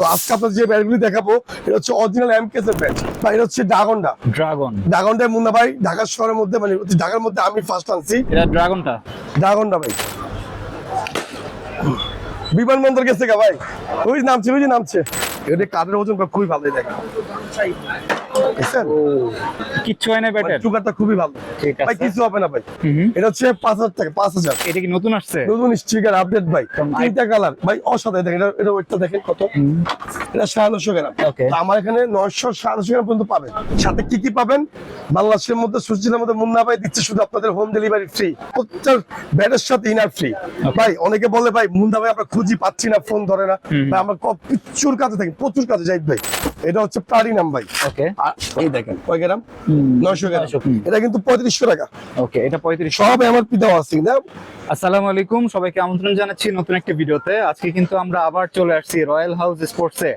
তো আজকে যে ব্যাটগুলি দেখাবো এটা হচ্ছে অরিজিনাল ব্যাট বা এটা হচ্ছে ড্রাগনটা ড্রাগন ড্রাগনটা মুন্না ভাই ঢাকা শহরের মধ্যে মানে ঢাকার মধ্যে আমি ফার্স্ট আনছি। এটা ড্রাগনটা ড্রাগনটা ভাই। বিমানবন্দর গেছে গা ভাই। ওই নামছে ওই যে নামছে। এটা কাঠের ওজন খুবই ভালো দেখে কিচ্ছু হয় না ব্যাটের? চুকারটা খুবই ভালো। ঠিক আছে। ভাই কিছু হবে না ভাই। এটা হচ্ছে পাঁচ হাজার টাকা পাঁচ হাজার। এটা কি নতুন আসছে? নতুন স্টিকার আপডেট ভাই। তিনটা কালার ভাই অসাধারণ। দেখেন এটা- এটা ওয়েটটা দেখেন কত। এটা সাড়ে নশো গ্রাম। আমার এখানে নয়শো সাড়ে নশো গ্রাম পর্যন্ত পাবেন। সাথে কি কি পাবেন? বাংলাদেশের মধ্যে মধ্যে মুন্না ভাই দিচ্ছে শুধু আপনাদের হোম ডেলিভারি ফ্রি প্রত্যেক ব্যাটের সাথে ইনার ফ্রি ভাই অনেকে বলে ভাই মুন্না ভাই আমরা খুঁজি পাচ্ছি না ফোন ধরে না। ভাই আমরা প্রচুর কাজে থাকি প্রচুর কাজে যাই ভাই। এটা হচ্ছে প্লাটিনাম ভাই। ওকে এই দেখেন কয় গ্রাম? নয়শো গ্রাম। এটা কিন্তু পঁয়ত্রিশশো টাকা। ওকে এটা পঁয়ত্রিশ সব আমার পিতা আছে আসসালামু আলাইকুম সবাইকে আমন্ত্রণ জানাচ্ছি নতুন একটা ভিডিওতে। আজকে কিন্তু আমরা আবার চলে আসছি রয়্যাল হাউস স্পোর্টসে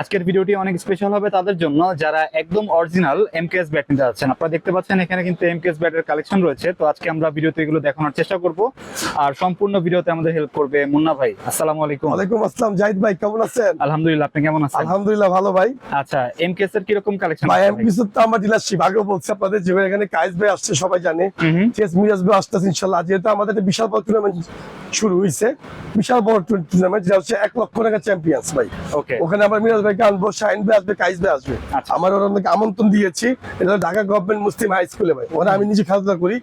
আজকের ভিডিওটি অনেক স্পেশাল হবে তাদের জন্য। যারা একদম অরিজিনাল এমকেএস ব্যাট নিতে যাচ্ছেন আপনারা দেখতে পাচ্ছেন এখানে কিন্তু এমকেএস ব্যাটের কালেকশন রয়েছে। তো আজকে আমরা ভিডিওতে এগুলো দেখানোর চেষ্টা করব। আর সম্পূর্ণ ভিডিওতে আমাদের হেল্প করবে মুন্না ভাই। আসসালামু আলাইকুম। ওয়ালাইকুম আসসালাম। জাহিদ ভাই কেমন আছেন? আলহামদুলিল্লাহ আপনি কেমন আছেন? আলহামদুলিল্লাহ ভালো ভাই। আচ্ছা এমকেএস এর কীরকম কালেকশন ভাই এম কিছু তো আমার ডিলারশিপ আগেও বলছি আপনাদের যে এখানে কাইস ভাই আসছে সবাই জানে। চেস মিরাজ ভাই আসতেছে ইনশাল্লাহ। যেহেতু আমাদের একটা বিশাল বড় টুর্নামেন্ট শুরু হয়েছে বিশাল বড় টুর্নামেন্ট যেটা হচ্ছে এক লক্ষ টাকা চ্যাম্পিয়ন্স ভাই। ওকে ওখানে আমরা মিরাজ ভাইকে আনব ভাই আসবে ভাই আসবে। আচ্ছা। আমার ওরা অনেক আমন্ত্রণ দিয়েছি। এটা ঢাকা গভর্নমেন্ট মুসলিম হাই স্কুলে ভাই। ওরা আমি নিজে খেলাধুলা করি।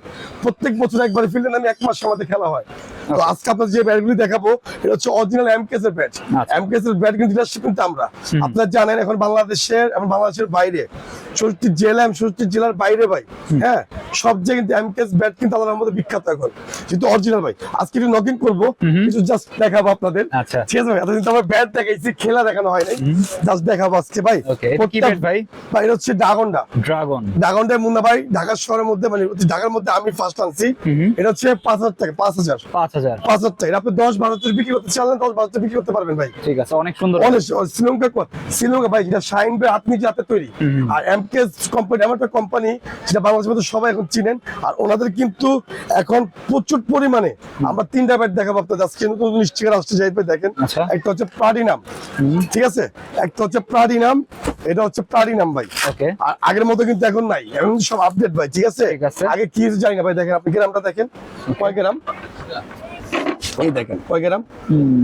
প্রত্যেক বছর একবার ফিল্ডে আমি এক মাস আমাদের খেলা হয়। তো আজকে আপনার যে ব্যাটগুলি দেখাবো এটা হচ্ছে অরিজিনাল এমকেস এর ব্যাট এম এমকেস এর ব্যাট কিন্তু আমরা। আপনারা জানেন এখন বাংলাদেশের এবং বাংলাদেশের বাইরে। জেলা এবং জেলার বাইরে ভাই। হ্যাঁ সব জায়গায় কিন্তু এমকেস ব্যাট কিন্তু আল্লাহর মধ্যে বিখ্যাত এখন। কিন্তু অরিজিনাল ভাই। আজকে একটু নকিং করব। কিছু জাস্ট দেখাবো আপনাদের। আচ্ছা। ঠিক আছে ভাই? এতদিন তো আমার ব্যাট দেখাইছি খেলা দেখানো হয় নাই। জাস্ট দেখাবো আজকে ভাই। কি ব্যাট ভাই? ভাই এটা হচ্ছে ড্রাগন মুন্না ভাই ঢাকা শহরের মধ্যে মানে ঢাকার মধ্যে আমি ফার্স্ট আনছি। এটা হচ্ছে পাঁচ হাজার টাকা পাঁচ হাজার। পাঁচ হাজার। পাঁচ হাজার টাকা। আপনি দশ বারো হাজার বিক্রি করতে দশ বারো হাজার বিক্রি করতে পারবেন ভাই। ঠিক আছে অনেক সুন্দর। অনেক শ্রীলঙ্কা শ্রীলঙ্কা ভাই যেটা শাইন ভাই আপনি যে হাতে তৈরি। আর এমকেএস কোম্পানি এমন একটা কোম্পানি যেটা বাংলাদেশের মধ্যে সবাই এখন চিনেন। আর ওনাদের কিন্তু এখন প্রচুর পরিমাণে আমরা তিনটা ব্যাট দেখাবো আপনাদের। আজকে নতুন নতুন স্টিকার আসছে যাই দেখেন। আচ্ছা। একটা হচ্ছে প্লাটিনাম ঠিক আছে? একটা হচ্ছে প্লাটিনাম এটা হচ্ছে প্লাটিনাম ভাই। ওকে। আর আগের মতো কিন্তু এখন নাই। এখন সব আপডেট ভাই ঠিক আছে? ঠিক আছে। আগে কি জানি না ভাই দেখেন আপনি গ্রামটা দেখেন। কয় গ্রাম? এই দেখেন কয় গ্রাম?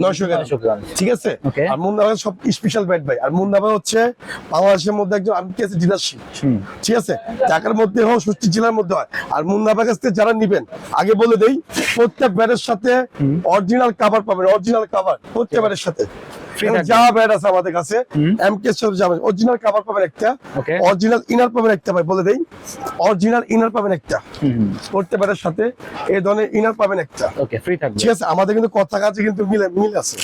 নয়শো গ্রাম। ঠিক আছে? আর মুন্না সব স্পেশাল ব্যাট ভাই। আর মুন্না হচ্ছে বাংলাদেশের মধ্যে একজন আমি কি আছে ডিলারশিপ। ঠিক আছে? ঢাকার মধ্যে হোক সুষ্টি জেলার মধ্যে হয়। আর মুন্না কাছ থেকে যারা নিবেন আগে বলে দেই প্রত্যেক ব্যাটের সাথে অরিজিনাল কাভার পাবেন অরিজিনাল কাভার প্রত্যেক ব্যাটের সাথে। যা ব্যাট আছে আমাদের কাছে। এমকে সব যাবেন অরিজিনাল কাভার পাবেন একটা। অরিজিনাল ইনার পাবেন একটা ভাই বলে দেই। অরিজিনাল ইনার পাবেন একটা। হুম প্রত্যেক সাথে এই ধরনের ইনার পাবেন একটা। ওকে ফ্রি থাকবে। ঠিক আছে আমাদের কিন্তু কথা কাছে কিন্তু মিলে মিল আছে।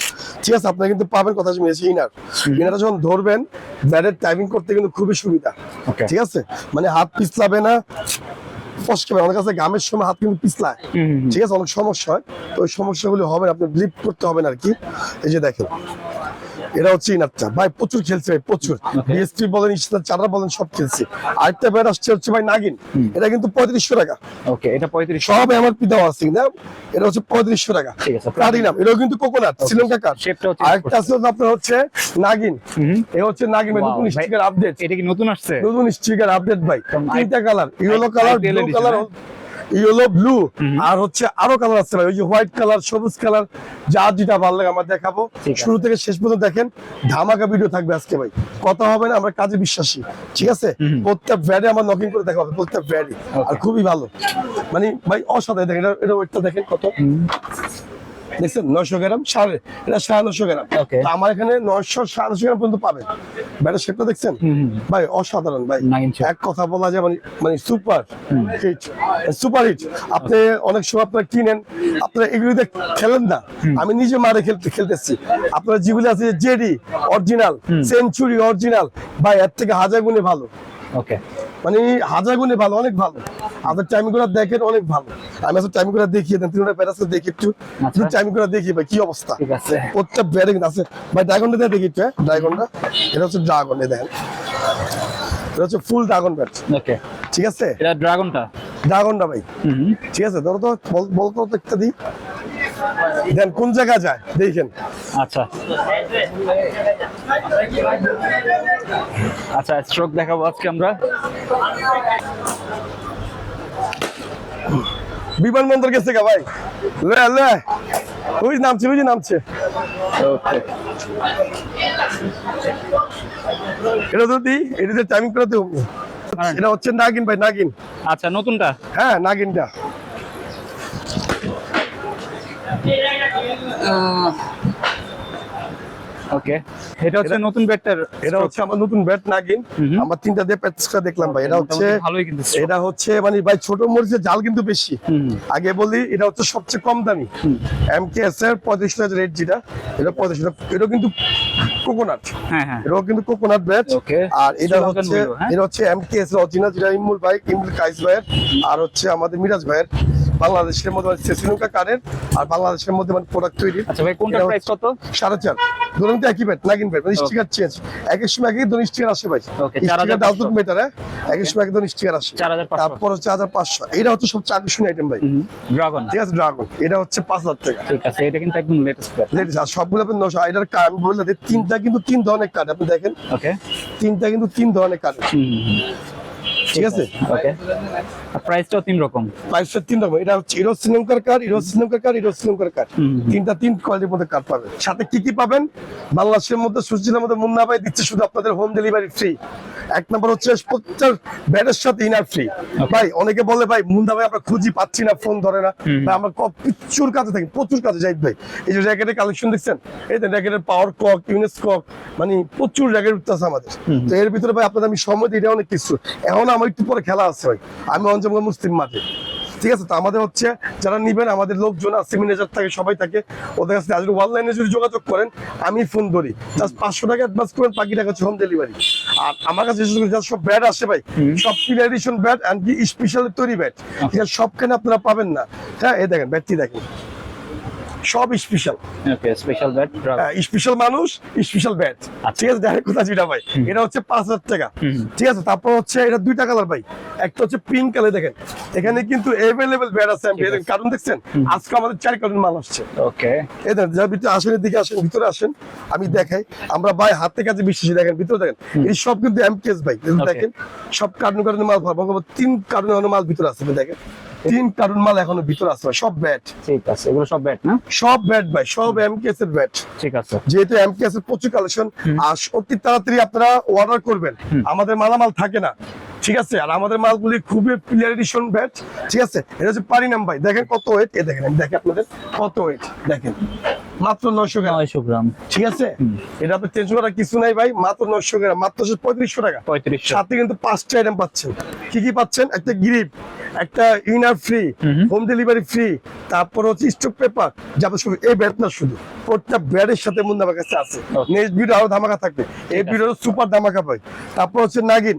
ঠিক আছে আপনারা কিন্তু পাবেন কথা মিলেছে ইনার ইনারটা যখন ধরবেন ব্যাটের টাইমিং করতে কিন্তু খুবই সুবিধা। ঠিক আছে? মানে হাত পিছলাবে না অনেক কাছে গামের সময় হাত কিন্তু পিছলায়। ঠিক আছে অনেক সমস্যা হয়। তো ওই সমস্যাগুলো হবে না আপনি ব্লিপ করতে হবে না আর কি। এই যে দেখেন। এটা হচ্ছে ইনারটা ভাই প্রচুর খেলছে ভাই প্রচুর বিএসপি বলেন ইস্টার চারা বলেন সব খেলছে। আরেকটা ব্যাট আসছে হচ্ছে ভাই নাগিন। এটা কিন্তু পঁয়ত্রিশশো টাকা। ওকে এটা পঁয়ত্রিশ সব আমার পিতাও আছে না এটা হচ্ছে পঁয়ত্রিশশো টাকা। ঠিক আছে। প্লাটিনাম এটাও কিন্তু কোকোনাট শ্রীলঙ্কা কার। আরেকটা আছে আপনার হচ্ছে নাগিন। এ হচ্ছে নাগিন ভাই, নতুন স্টিকার আপডেট এটা কি নতুন আসছে? নতুন স্টিকার আপডেট ভাই। তিনটা colour yellow colour blue colour? Yellow blue আর হচ্ছে আরও কালার আসতে ভাই। ওই যে হোয়াইট কালার সবুজ কালার যা যেটা ভালো লাগে আমরা দেখাবো। শুরু থেকে শেষ পর্যন্ত দেখেন ধামাকা ভিডিও থাকবে আজকে ভাই। কথা হবে না আমরা কাজে বিশ্বাসী। ঠিক আছে? প্রত্যেক ভ্যাডে আমার নকিং করে দেখা হবে প্রত্যেক ব্যাডে আর খুবই ভালো। মানে ভাই অসাধারণ। দেখেন এটা- এটা ওয়েটটা দেখেন কত। দেখছেন? নয়শো গ্রাম সাড়ে এটা সাড়ে নশো গ্রাম। আমার এখানে নয়শো সাড়ে নশো গ্রাম পর্যন্ত পাবেন। ব্যাটার শেপটা দেখছেন? ভাই অসাধারণ ভাই। এক কথা বলা যায় মানে মানে সুপার হিট সুপার হিট আপনি অনেক সময় আপনারা কিনেন আপনারা এগুলিতে খেলেন না। আমি নিজে মারে খেলতে খেলতেছি আপনারা যেগুলি আছে জেডি অরিজিনাল সেঞ্চুরি অরিজিনাল ভাই এর থেকে হাজার গুণে ভালো। ওকে মানে হাজার গুণে ভালো অনেক ভালো। আপনার টাইম করে দেখেন অনেক ভালো। আমি আসলে টাইম করে দেখিয়ে দেন তিনটা প্যারাস দেখি একটু। আচ্ছা। টাইম করে দেখি ভাই কি অবস্থা? ঠিক আছে। প্রত্যেক ব্যারে আছে। ভাই ড্রাগনটা দেখি একটু হ্যাঁ? ড্রাগনটা এটা হচ্ছে ড্রাগন দেখেন। এটা হচ্ছে ফুল ড্রাগন ব্যাট ওকে ঠিক আছে? এটা ড্রাগনটা ড্রাগনটা ভাই। ঠিক আছে ধরো তো বল- বল তো একটা দিই। দেন কোন জায়গা যায়? দেখেন। আচ্ছা। আচ্ছা স্ট্রোক দেখাবো আজকে আমরা। বিমানবন্দর গেছে গা ভাই। লে লে। ওই নামছে ওই নামছে। ওকে এটা যদি এটা যে টাইমিং করে দেবো এটা হচ্ছে নাগিন ভাই নাগিন। আচ্ছা নতুনটা? হ্যাঁ নাগিনটা। ওকে এটা হচ্ছে নতুন ব্যাটটার এটা হচ্ছে আমার নতুন ব্যাট নাগিন। আমার তিনটা দিয়ে দেখলাম ভাই। এটা হচ্ছে ভালোই কিন্তু এটা হচ্ছে মানে ভাই ছোট মরিচের জাল কিন্তু বেশি। আগে বলি এটা হচ্ছে সবচেয়ে কম দামি। এম কে এস এর পঁয়ত্রিশ হাজার রেট যেটা এটা পঁয়ত্রিশ এটা কিন্তু কোকোনাট হ্যাঁ হ্যাঁ। এটাও কিন্তু কোকোনাট ব্যাট Okay. আর এটা হচ্ছে হ্যাঁ? এটা হচ্ছে এম কে এস অরিজিনাল যেটা ইমুল ভাই ইমুল কাইস ভাইয়ের। আর হচ্ছে আমাদের মিরাজ ভাইয়ের। বাংলাদেশের মধ্যে মানে শ্রীলঙ্কা কারের আর বাংলাদেশের মধ্যে মানে প্রোডাক্ট তৈরি আচ্ছা ভাই কোনটার এটা প্রাইস কত? সাড়ে চার। ধরুন একই ব্যাট নাগিন ব্যাট মানে. স্টিকার চেঞ্জ এক এক সময় একই ধরুন স্টিকার আসে ভাই। Okay, 4,500 স্টিকার ডাউটুক মিটার এক এক সময় এক ধরুন স্টিকার আসে। 4,500 তারপর হচ্ছে হাজার পাঁচশো। এটা হচ্ছে সবচেয়ে আকর্ষণীয় আইটেম ভাই। ড্রাগন ঠিক আছে ড্রাগন এটা হচ্ছে পাঁচ হাজার টাকা। ঠিক আছে এটা কিন্তু একদম লেটেস্ট লেডিস আর সবগুলো আপনি নশো এটার আমি বললে দিই, তিনটা কিন্তু তিন ধরনের কার্ড আপনি দেখেন। ওকে তিনটা কিন্তু তিন ধরনের কার্ড ঠিক আছে? ওকে প্রাইসটাও তিন রকম। প্রাইসটা তিন রকম। এটা হচ্ছে ইরো শ্রীলঙ্কার কার্ড ইরো শ্রীলঙ্কার কার্ড ইরো শ্রীলঙ্কার কার্ড তিনটা তিন কোয়ালিটির মধ্যে কার্ড পাবেন। সাথে কি কি পাবেন? বাংলাদেশের মধ্যে সুচিলের মধ্যে মুন্না ভাই দিচ্ছে শুধু আপনাদের হোম ডেলিভারি ফ্রি এক নম্বর হচ্ছে প্রত্যেক ব্যাটের সাথে ইনার ফ্রি ভাই অনেকে বলে ভাই মুন্না ভাই আমরা খুঁজি পাচ্ছি না ফোন ধরে না। ভাই আমরা প্রচুর কাজে থাকি প্রচুর কাজে যাই ভাই। এই যে র্যাকেটের কালেকশন দেখছেন? এই যে র্যাকেটের পাওয়ার কক ইউনেস কক মানে প্রচুর র্যাকেট উঠতেছে আমাদের। তো এর ভিতরে ভাই আপনাদের আমি সময় দিই এটা অনেক কিছু। এখন আমার একটু পরে খেলা আছে ভাই। আমি অঞ্চল মুসলিম মাঠে। ঠিক আছে তো আমাদের হচ্ছে যারা নিবেন আমাদের লোকজন আছে ম্যানেজার থাকে সবাই থাকে ওদের কাছে যদি অনলাইনে যদি যোগাযোগ করেন আমি ফোন ধরি জাস্ট পাঁচশো টাকা অ্যাডভান্স করেন বাকি টাকা হচ্ছে হোম ডেলিভারি আর আমার কাছে সব ব্যাট আসে ভাই। সব প্লে এডিশন ব্যাট এন্ড কি স্পেশাল তৈরি ব্যাট ঠিক আছে সবখানে আপনারা পাবেন না। হ্যাঁ এই দেখেন ব্যাটটি দেখেন। সব special okay special bat special মানুষ স্পেশাল ব্যাট আচ্ছা। ঠিক আছে দেখেন কোথা যেটা ভাই এটা হচ্ছে পাঁচ হাজার টাকা। ঠিক আছে তারপর হচ্ছে এটা দুইটা কালার ভাই একটা হচ্ছে পিঙ্ক কালার দেখেন। এখানে কিন্তু এভেলেবেল ব্যাট আছে কারণ দেখছেন আজকে আমাদের চার কার্টুন মাল আসছে। ওকে এই দেখেন ভিতরে আসেন দিকে আসেন ভিতরে আসেন আমি দেখাই। আমরা ভাই হাতে কাছে বিশ্বাসী দেখেন ভিতরে দেখেন। এই সব কিন্তু এমকেএস ভাই দেখেন সব কার্টুন কার্টুন মাল পাবো। তিন এখনও মাল ভিতরে আছে দেখেন। তিন কার্টুন মাল এখনও ভিতরে আছে সব ব্যাট ঠিক আছে এগুলো সব ব্যাট না? সব ব্যাট ভাই সব এমকেএস এর ব্যাট ঠিক আছে। যেহেতু এমকেএস এর প্রচুর কালেকশন আর অতি তাড়াতাড়ি আপনারা অর্ডার করবেন। আমাদের মালামাল থাকে না ঠিক আছে? আর আমাদের মালগুলি খুবই প্লেয়ার এডিশন ব্যাট ঠিক আছে? এটা হচ্ছে পারিনাম ভাই দেখেন কত ওয়েট এ দেখেন দেখেন আপনাদের কত ওয়েট দেখেন। মাত্র নয়শো গ্রাম। নয়শো গ্রাম। ঠিক আছে? এটা টেনশন করার কিছু নাই ভাই মাত্র নয়শো গ্রাম মাত্র পঁয়ত্রিশশো টাকা। পঁয়ত্রিশশো। সাথে কিন্তু পাঁচটা আইটেম পাচ্ছেন। কি কি পাচ্ছেন? একটা গ্রিপ একটা inner free home delivery free তারপর হচ্ছে স্টক পেপার যাবে শুধু এই ব্যাট না শুধু ব্যাটের সাথে আমার কাছে আছে। নেক্সট ভিডিও আরও ধামাকা থাকবে। এই ভিডিও সুপার ধামাকা ভাই। তারপর হচ্ছে নাগিন।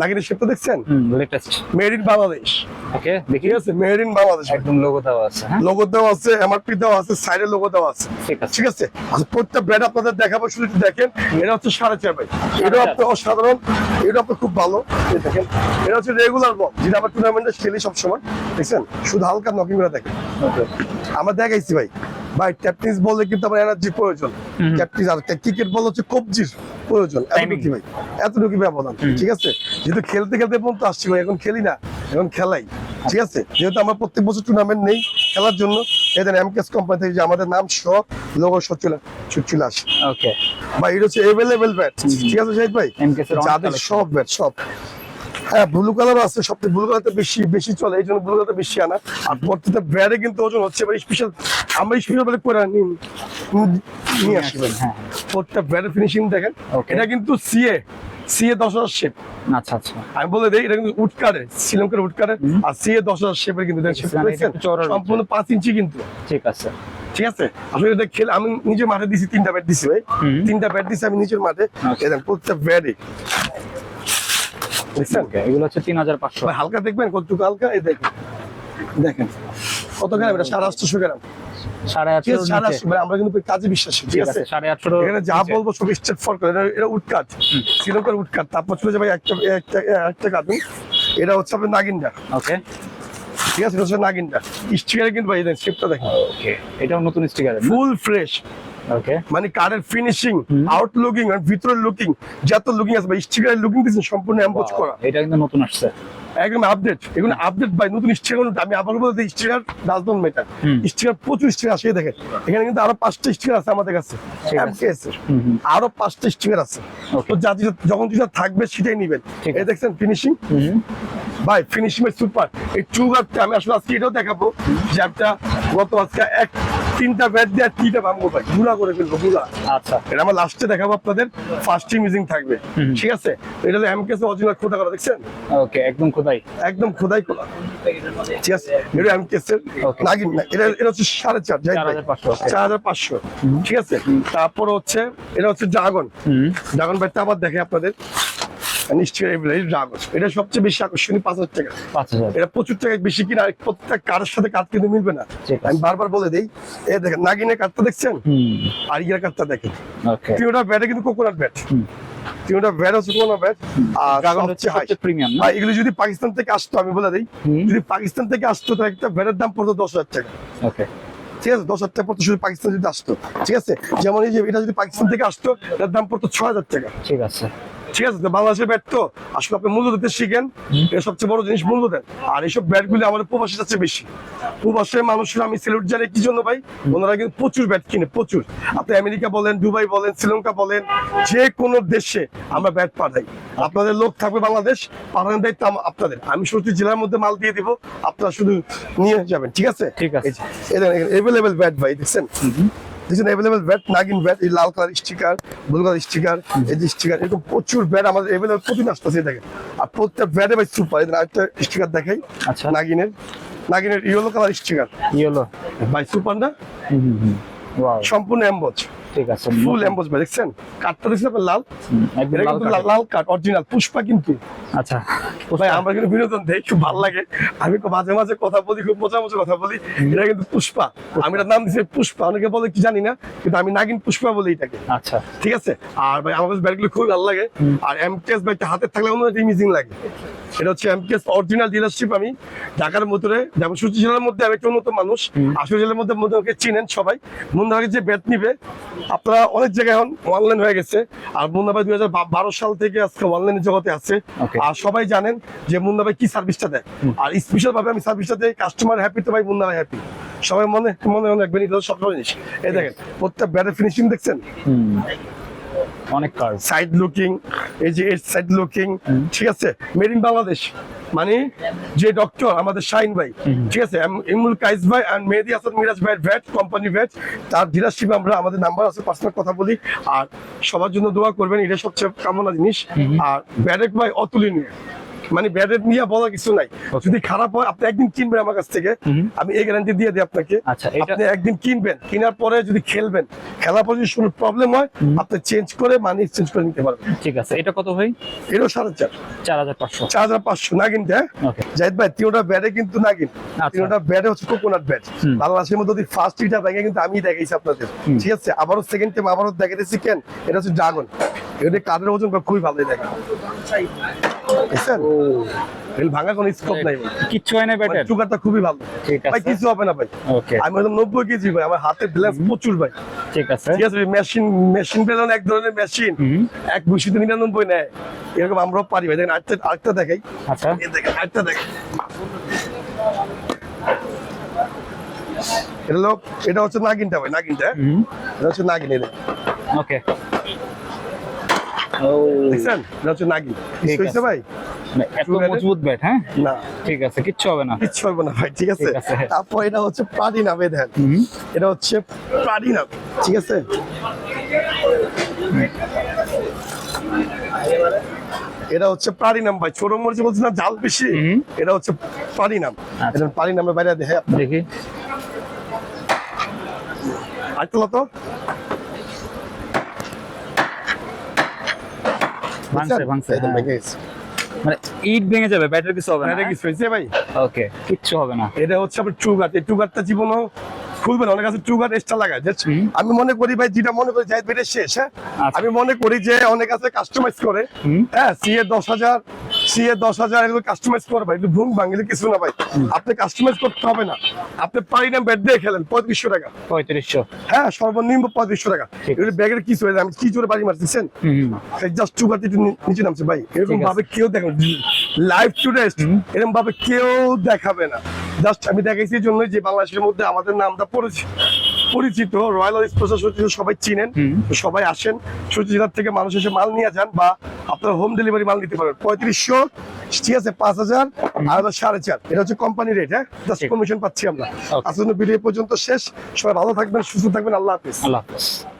নাগিনের শেপটা দেখছেন? Latest made in Bangladesh okay দেখি। আছে? মেড ইন বাংলাদেশ একদম লোগো দেওয়া আছে হ্যাঁ? লোগো দেওয়া আছে এমআরপি দেওয়া আছে সাইডে লোগো দেওয়া আছে। ঠিক আছে। আচ্ছা প্রত্যেকটা ব্র্যান্ড আপনাদের দেখাবো শুধু দেখেন এটা হচ্ছে সাড়ে চার ভাই। এটা আপনার অসাধারণ এটা আপনার খুব ভালো। দেখেন এটা হচ্ছে রেগুলার বল যেটা আমার টুর্নামেন্টে খেলি সবসময়। দেখছেন? শুধু হালকা নকিং করে দেখেন। আমরা দেখাইছি ভাই। ভাই ট্যাপটিস বললে কিন্তু আমার এনার্জি প্রয়োজন। ট্যাপটিস আর ক্রিকেট বল হচ্ছে কবজির প্রয়োজন. এতটুকু ভাই এতটুকু ব্যবধান। ঠিক আছে? যেহেতু খেলতে খেলতে পর্যন্ত আসছি ভাই এখন খেলি না এখন খেলাই। ঠিক আছে? যেহেতু আমরা প্রত্যেক বছর টুর্নামেন্ট নেই খেলার জন্য এদের এমকেএস কোম্পানি থেকে যে আমাদের নাম সব লোগো সব চলে চলে আসে। ওকে ভাই এটা হচ্ছে এভেলেবেল ব্যাট ঠিক আছে শাহিদ ভাই? যাদের সব ব্যাট সব। হ্যাঁ ব্লু কালার আছে সবচেয়ে ব্লু কালারটা বেশি বেশি চলে এই জন্য ব্লু কালারটা বেশি আনা। আর প্রত্যেকটা ব্যাটে কিন্তু ওজন হচ্ছে ভাই স্পেশাল আমরা স্পেশাল ব্যাট করে নিয়ে নিয়ে আসি। ভাই হ্যাঁ। প্রত্যেকটা ব্যাটের ফিনিশিং দেখেন. এটা কিন্তু সিএ সিএ দশ হাজার শেপ আচ্ছা আচ্ছা। আমি বলে দিই এটা কিন্তু উডকারে শ্রীলঙ্কার উডকারে আর সিএ দশ হাজার শেপের কিন্তু সম্পূর্ণ পাঁচ ইঞ্চি কিন্তু। ঠিক আছে। ঠিক আছে? আসলে এটা খেলে আমি নিজে মাঠে দিছি তিনটা ব্যাট দিছি ভাই। তিনটা ব্যাট দিছি আমি নিজের মাঠে। আচ্ছা। এই ব্যাটে দেখছেন? এগুলো হচ্ছে তিন হাজার পাঁচশো। হালকা দেখবেন কতটুকু হালকা? এই দেখেন। দেখেন। কত গ্রাম? এটা সাড়ে আটশো গ্রাম। সাড়ে আটশো সাড়ে আটশো আমরা কিন্তু কাজে বিশ্বাসী ঠিক আছে? সাড়ে আটশো এখানে যা বলব সব স্টেট ফর করে এটা- এটা শ্রীলঙ্কার উডকাট তারপর চলে যাবে একটা একটা একটা কার্টুন। এটা হচ্ছে আপনার নাগিনটা ওকে। ঠিক আছে হচ্ছে নাগিনটা স্টিকারে কিন্তু ভাই দেখেন শেপটা দেখেন। ওকে এটাও নতুন স্টিকার। Full fresh okay. মানে কারের ফিনিশিং আউট লুকিং আর ভিতরের লুকিং যত লুকিং আছে স্টিকারের লুকিং দিচ্ছেন সম্পূর্ণ এম্বোজ করা। এটা কিন্তু নতুন আসছে। একদম আপডেট এগুলো আপডেট বাই নতুন স্টিকার আমি আবার বলতে স্টিকার মেটার স্টিকার প্রচুর স্টিকার আসে দেখেন। এখানে কিন্তু আরও পাঁচটা স্টিকার আছে আমাদের কাছে। আরও পাঁচটা স্টিকার আছে। তো যা যখন যেটা থাকবে সেটাই নিবেন। এই দেখছেন ফিনিশিং ভাই ফিনিশিং এর সুপার এই টুগারটা আমি আসলে আজকে এটাও দেখাবো যে একটা গত আজকে এক তিনটা ব্যাট দিয়ে আর তিনটা ভাঙবো ভাই। গুড়া করে ফেলব গুড়া আচ্ছা। এটা আমার লাস্টে দেখাবো আপনাদের ফার্স্ট থাকবে। ঠিক আছে? এটা এমকেস অরিজিনাল খোদা করা দেখছেন? ওকে একদম খোদাই। একদম খোদাই করা ঠিক আছে? এটা. নাগিন না এটা এটা হচ্ছে সাড়ে চার চার হাজার পাঁচশো চার হাজার পাঁচশো। ঠিক আছে? তারপর হচ্ছে এটা হচ্ছে ড্রাগন ড্রাগন ব্যাটটা আবার দেখে আপনাদের। এটা সবচেয়ে বেশি আকর্ষণীয় পাঁচ হাজার টাকা। এটা প্রচুর টাকা বেশি কিনা প্রত্যেক কারের সাথে কাঠ কিন্তু মিলবে না। আমি বারবার বলে দেই এই দেখেন নাগিনের কাঠটা দেখছেন? আর ইয়ার কাঠটা দেখেন। তিনটা ব্যাটে কিন্তু কোকোনাট ব্যাট তিনটা ব্যাট হচ্ছে কোকোনাট ব্যাট আর হচ্ছে সবচেয়ে হাই সবচেয়ে প্রিমিয়াম না? এগুলো যদি পাকিস্তান থেকে আসতো আমি বলে দিই যদি পাকিস্তান থেকে আসতো তাহলে একটা ব্যাটের দাম পড়তো দশ হাজার টাকা। ওকে। ঠিক আছে দশ হাজার টাকা পড়তো শুধু পাকিস্তান যদি আসতো। ঠিক আছে? যেমন এই যে এটা যদি পাকিস্তান থেকে আসতো এটার দাম পড়তো ছয় হাজার টাকা। ঠিক আছে। ঠিক আছে বাংলাদেশের ব্যাট তো আসলে আপনি মূল্য দিতে শিখেন এটা সবচেয়ে বড় জিনিস মূল্য দেন। আর এইসব ব্যাট গুলি আমাদের প্রবাসী কাছে বেশি। প্রবাসের মানুষের আমি সিলেট জানি কি জন্য ভাই? ওনারা কিন্তু প্রচুর ব্যাট কিনে প্রচুর। আপনি আমেরিকা বলেন দুবাই বলেন শ্রীলঙ্কা বলেন যে কোনো দেশে আমরা ব্যাট পাঠাই। আপনাদের লোক থাকবে বাংলাদেশ পাঠানোর দায়িত্ব আপনাদের। আমি সত্যি জেলার মধ্যে মাল দিয়ে দিব আপনারা শুধু নিয়ে যাবেন ঠিক আছে? ঠিক আছে। এভেলেবেল ব্যাট ভাই দেখছেন? দেখছেন অ্যাভেলেবল ব্যাট নাগিন ব্যাট এই লাল colour sticker blue colour sticker এই যে স্টিকার এরকম প্রচুর ব্যাট আমাদের অ্যাভেলেবল প্রতিদিন আসতেছে দেখেন। আর প্রত্যেক ব্যাটে ভাই সুপার এদের আরেকটা স্টিকার দেখাই আচ্ছা। নাগিনের। নাগিনের ইয়েলো কালার স্টিকার ইয়েলো ভাই সুপার না? সম্পূর্ণ এম্বোজ ঠিক আছে ফুল এম্বোজ ভাই দেখছেন? কাঠটা দেখছেন আপনার লাল? এটা কিন্তু লাল- লাল কাঠ অরিজিনাল পুষ্পা কিন্তু। আচ্ছা ভাই আমরা কিন্তু বিনোদন দেই খুব ভালো লাগে। আমি মাঝে মাঝে কথা বলি খুব মজা মজা কথা বলি। এটা কিন্তু পুষ্পা। আমি এটার নাম দিচ্ছি পুষ্পা। অনেকে বলে কি জানি না কিন্তু আমি নাগিন পুষ্পা বলি এটাকে। আচ্ছা। ঠিক আছে? আর ভাই আমার ব্যাটগুলো খুবই ভালো লাগে। আর এমকেএস হাতে থাকলে ইমেজিং লাগে। এটা হচ্ছে এমকেএস অরিজিনাল ডিলারশিপ আমি ঢাকার মধ্যে যেমন সূর্য জেলার মধ্যে আমি একটা উন্নত মানুষ। আসল জেলার মধ্যে মধ্যে ওকে চিনেন সবাই। মুন্দাবাগে যে ব্যাট নিবে আপনারা অনেক জায়গায় এখন অনলাইন হয়ে গেছে। আর মুন্দাবাই দুই হাজার বারো সাল থেকে আজকে অনলাইন জগতে আছে। আর সবাই জানেন যে মুন্দাবাই কি সার্ভিসটা দেয়। আর স্পেশাল ভাবে আমি সার্ভিসটা দেই কাস্টমার হ্যাপি তো ভাই মুন্দাবাই হ্যাপি সবাই মনে মনে রাখবেন এটা সব জিনিস। এই দেখেন প্রত্যেক ব্যাটের ফিনিশিং দেখছেন? অনেক কার্ভ সাইড লুকিং এই যে এর সাইড লুকিং ঠিক আছে? মেড ইন বাংলাদেশ মানে যে ডক্টর আমাদের শাইন ভাই ঠিক আছে? ইমুল ইমরুল কাইস ভাই আর মেহেদি হাসান মিরাজ ভাই ভ্যাট কোম্পানি ভ্যাট তার ডিলারশিপ আমরা আমাদের নাম্বার আছে পার্সোনাল কথা বলি। আর সবার জন্য দোয়া করবেন এটা সবচেয়ে কামনা জিনিস। আর ব্যারেক ভাই অতুলনীয়। মানে ব্যারেট নিয়ে বলা কিছু নাই। যদি খারাপ হয় আপনি একদিন কিনবেন আমার কাছ থেকে। আমি এই গ্যারান্টি দিয়ে দিই আপনাকে। আচ্ছা, আপনি একদিন কিনবেন। কেনার পরে যদি খেলবেন খেলার পর যদি প্রবলেম হয় আপনি চেঞ্জ করে মানি এক্সচেঞ্জ করে নিতে পারবেন। ঠিক আছে এটা কত ভাই? এরও সাড়ে চার। চার হাজার পাঁচশো। চার হাজার পাঁচশো নাগিন হ্যাঁ? জাহিদ ভাই তিনটা ব্যাটে কিন্তু না কিন তিনটা ব্যাটে হচ্ছে কোকোনাট ব্যাট হুম। বাংলাদেশের মধ্যে যদি ফার্স্ট ইটা ব্যাগে কিন্তু আমি দেখাইছি আপনাদের। ঠিক আছে? আবারও সেকেন্ড টাইম আবারও দেখাইতেছি কেন? এটা হচ্ছে ড্রাগন এটা কাঠের ওজন খুবই ভালো দেখেন। বুঝছেন? ভাঙার কোনো স্কোপ নাই কিচ্ছু হয় না ব্যাটার চুকারটা খুবই ভালো। ঠিক ভাই কিছু হবে না ভাই। ওকে আমি হয়তো নব্বই কেজি ভাই আমার হাতে ব্যালেন্স প্রচুর ভাই। ঠিক আছে। ঠিক আছে মেশিন মেশিন বেলন এক ধরনের মেশিন এক ঘুষিতে নিরানব্বই নেয়। এরকম আমরাও পারি ভাই। দেখেন আরেকটা আরেকটা দেখাই। আচ্ছা। এই দেখেন আরেকটা দেখেন এটা হলো এটা হচ্ছে নাগিনটা ভাই নাগিনটা? এটা হচ্ছে নাগিন এটা ওকে দেখছেন? এটা হচ্ছে হয়েছে ভাই? এত মজবুত ব্যাট হ্যাঁ? না। ঠিক আছে কিচ্ছু হবে না। কিচ্ছু হবে না ভাই ঠিক আছে? তারপর এটা হচ্ছে প্লাটিনাম দেখেন এটা হচ্ছে প্লাটিনাম ঠিক আছে? এটা হচ্ছে প্লাটিনাম ভাই ছোট মরিচ বলছি না জাল বেশি। এটা হচ্ছে প্লাটিনাম আচ্ছা। এটা প্লাটিনামের বাইরে দেখে দেখি। আরেকটা তো ভাঙছে ভাঙছে একদম হ্যাঁ। ভেঙে গেছে। মানে ইট ভেঙে যাবে ব্যাটার কিছু হবে না এটা কিছু হয়েছে ভাই ওকে কিচ্ছু হবে না এটা হচ্ছে আপনার এই জীবনও খুলবে অনেক আছে টুগার এক্সট্রা লাগায় আমি মনে করি ভাই যেটা মনে করি জাহিদ শেষ হ্যাঁ আচ্ছা। আমি মনে করি যে অনেক আছে কাস্টমাইজ করে। হ্যাঁ সিএ দশ হাজার সিএ দশ হাজার এগুলো কাস্টমাইজ একটু ভুল ভাঙলে কিছু না ভাই। আপনি কাস্টমাইজ করতে হবে না। আপনি পারি না ব্যাট দিয়ে খেলেন পঁয়ত্রিশশো টাকা। পঁয়ত্রিশশো। হ্যাঁ সর্বনিম্ন পঁয়ত্রিশশো টাকা। এগুলো ব্যাগের কিছু হয়েছে আমি কি জোরে বাড়ি মারতেছেন? জাস্ট একটু নিচে নামছে ভাই। এরকম ভাবে কেউ দেখেন লাইভ টু টেস্ট এরকম ভাবে কেউ দেখাবে না। জাস্ট আমি দেখাইছি এই জন্য যে বাংলাদেশের মধ্যে আমাদের নামটা পরিচিত পরিচিত রয়্যাল স্পোর্টস সচিব সবাই চিনেন সবাই আসেন সচিবালয় থেকে মানুষ এসে মাল নিয়ে যান বা আপনারা হোম ডেলিভারি মাল নিতে পারেন। পঁয়ত্রিশশো ঠিক আছে পাঁচ হাজার আর হলো সাড়ে চার। এটা হচ্ছে কোম্পানি রেট হ্যাঁ? জাস্ট। কমিশন পাচ্ছি আমরা। আজকের ভিডিও পর্যন্ত শেষ। সবাই ভালো থাকবেন সুস্থ থাকবেন। আল্লাহ হাফিজ। আল্লাহ হাফেজ।